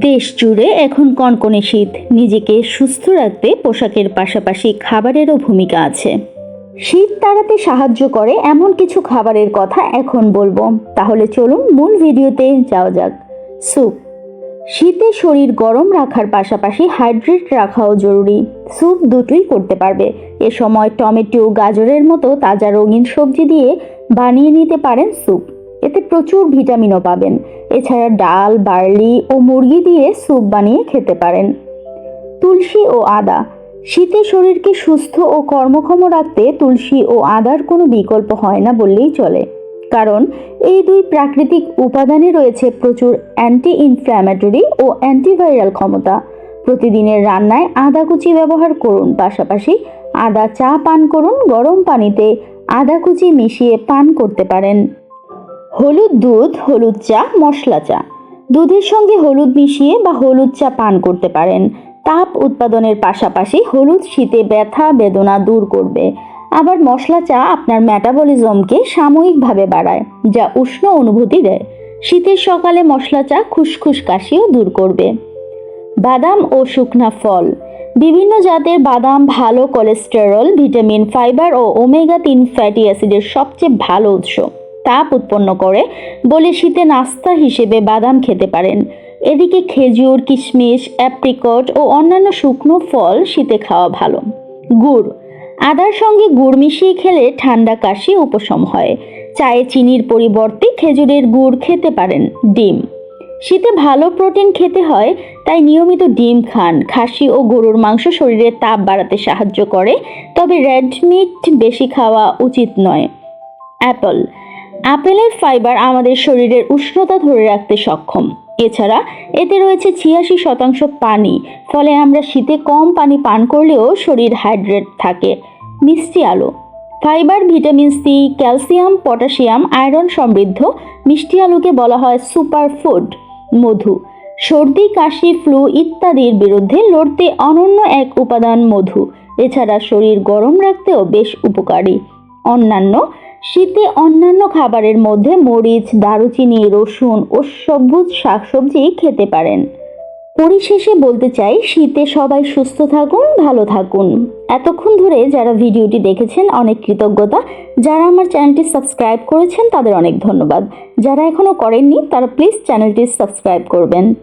দেশ জুড়ে এখন কনকনে শীত। নিজেকে সুস্থ রাখতে পোশাকের পাশাপাশি খাবারেরও ভূমিকা আছে। শীত তাড়াতে সাহায্য করে এমন কিছু খাবারের কথা এখন বলব। তাহলে চলুন মূল ভিডিওতে যাওয়া যাক। স্যুপ শীতে শরীর গরম রাখার পাশাপাশি হাইড্রেট রাখাও জরুরি। স্যুপ দুটোই করতে পারবে। এ সময় টমেটো, গাজরের মতো তাজা রঙিন সবজি দিয়ে বানিয়ে নিতে পারেন স্যুপ। এতে প্রচুর ভিটামিনও পাবেন। এছাড়া ডাল, বার্লি ও মুরগি দিয়ে স্যুপ বানিয়ে খেতে পারেন। তুলসী ও আদা। শীতে শরীরকে সুস্থ ও কর্মক্ষম রাখতে তুলসী ও আদার কোনো বিকল্প হয় না বললেই চলে। কারণ, এই দুই প্রাকৃতিক উপাদানে রয়েছে প্রচুর অ্যান্টি ইনফ্ল্যামেটরি ও অ্যান্টিভাইরাল ক্ষমতা। প্রতিদিনের রান্নায় আদা কুচি ব্যবহার করুন, পাশাপাশি আদা চা পান করুন, গরম পানিতে আদা কুচি মিশিয়ে পান করতে পারেন। হলুদ দুধ, হলুদ চা, মশলা চা। দুধের সঙ্গে হলুদ মিশিয়ে বা হলুদ চা পান করতে পারেন। তাপ উৎপাদনের পাশাপাশি হলুদ শীতে ব্যথা, বেদনা দূর করবে। আবার মশলা চা আপনার ম্যাটাবলিজমকে সাময়িকভাবে বাড়ায়, যা উষ্ণ অনুভূতি দেয়। শীতের সকালে মশলা চা খুসখুস কাশিও দূর করবে। বাদাম ও শুকনা ফল। বিভিন্ন জাতের বাদাম, ভালো কোলেস্টেরল, ভিটামিন, ফাইবার ও ওমেগা তিন ফ্যাটি অ্যাসিডের সবচেয়ে ভালো উৎস। তাপ উৎপন্ন করে। বলে শীতে নাস্তা হিসেবে বাদাম খেতে পারেন। এদিকে খেজুর, কিশমিশ, অ্যাপ্রিকট ও অন্যান্য শুকনো ফল শীতে খাওয়া ভালো। গুড়। আদার সঙ্গে গুড় মিশিয়ে খেলে ঠান্ডা কাশি উপশম হয়। চায়ে চিনির পরিবর্তে খেজুরের গুড় খেতে পারেন। ডিম। শীতে ভালো প্রোটিন খেতে হয়, তাই নিয়মিত ডিম খান। খাসি ও গরুর মাংস শরীরে তাপ বাড়াতে সাহায্য করে, তবে রেড মিট বেশি খাওয়া উচিত নয়। অ্যাপল। আপেলের ফাইবার আমাদের শরীরের উষ্ণতা ধরে রাখতে সক্ষম। এছাড়া এতে রয়েছে ছিয়াশি শতাংশ পানি, ফলে আমরা শীতে কম পানি পান করলেও শরীর হাইড্রেট থাকে। মিষ্টি আলু fibre vitamin C calcium potassium iron সমৃদ্ধ। মিষ্টি আলুকে বলা হয় সুপার ফুড মধু। সর্দি, কাশি ফ্লু ইত্যাদির বিরুদ্ধে লড়তে অনন্য এক উপাদান মধু। এছাড়া শরীর গরম রাখতেও বেশ উপকারী। অন্যান্য শীতে অন্যান্য খাবারের মধ্যে মরিচ, দারুচিনি, রসুন ও সবুজ শাকসবজি খেতে পারেন। পরিশেষে বলতে চাই, শীতে সবাই সুস্থ থাকুন, ভালো থাকুন। এতক্ষণ ধরে যারা ভিডিওটি দেখেছেন, অনেক কৃতজ্ঞতা। যারা আমার চ্যানেলটি সাবস্ক্রাইব করেছেন, তাদের অনেক ধন্যবাদ। যারা এখনও করেননি, তারা প্লিজ চ্যানেলটি সাবস্ক্রাইব করবেন।